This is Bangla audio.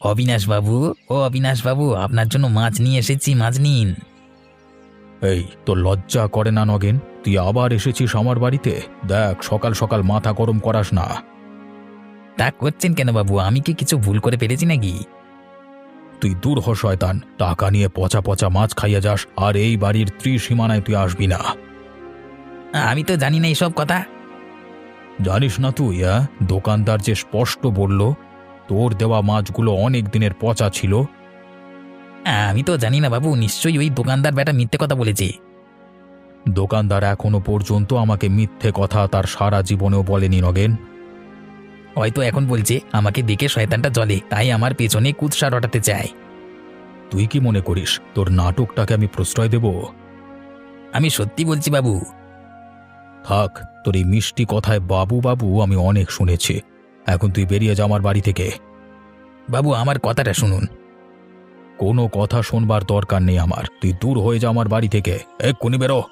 অবিনাশ বাবু ও অবিনাশ বাবু আপনার জন্য মাছ নিয়ে এসেছি মাছ নিন। এই তোর লজ্জা করে না নগেন? তুই আবার এসেছিস আমার বাড়িতে? দেখ সকাল সকাল মাথা গরম করাস না। তা করছেন কেন বাবু? আমি কি কিছু ভুল করে পেরেছি নাকি? তুই দূর হ শয়তান। টাকা নিয়ে পচা পচা মাছ খাইয়া যাস আর এই বাড়ির ত্রিসীমানায় তুই আসবি না। আমি তো জানি না এইসব কথা। জানিস না তুই হ্যাঁ দোকানদার যে স্পষ্ট বলল তোর দেওয়া মাছগুলো অনেক দিনের পচা ছিল। আমি তো জানি না বাবু নিশ্চয়ই ওই দোকানদার বেটা মিথ্যে কথা বলেছে। দোকানদার এখনও পর্যন্ত আমাকে মিথ্যে কথা তার সারা জীবনেও বলেনি নগেন। হয়তো এখন বলছে আমাকে দেখে শয়তানটা জলে তাই আমার পেছনে কুৎসা রটাতে চায়। তুই কি মনে করিস তোর নাটকটাকে আমি প্রশ্রয় দেব? আমি সত্যি বলছি বাবু। থাক তোর এই মিষ্টি কথায় বাবু বাবু আমি অনেক শুনেছি। এখন তুই বেরিয়ে যা আমার বাড়ি থেকে। বাবু, আমার কথাটা শুনুন। কোনো কথা শুনবার দরকার নেই আমার। তুই দূর হয়ে যা আমার বাড়ি থেকে। এক্ষুনি বেরো।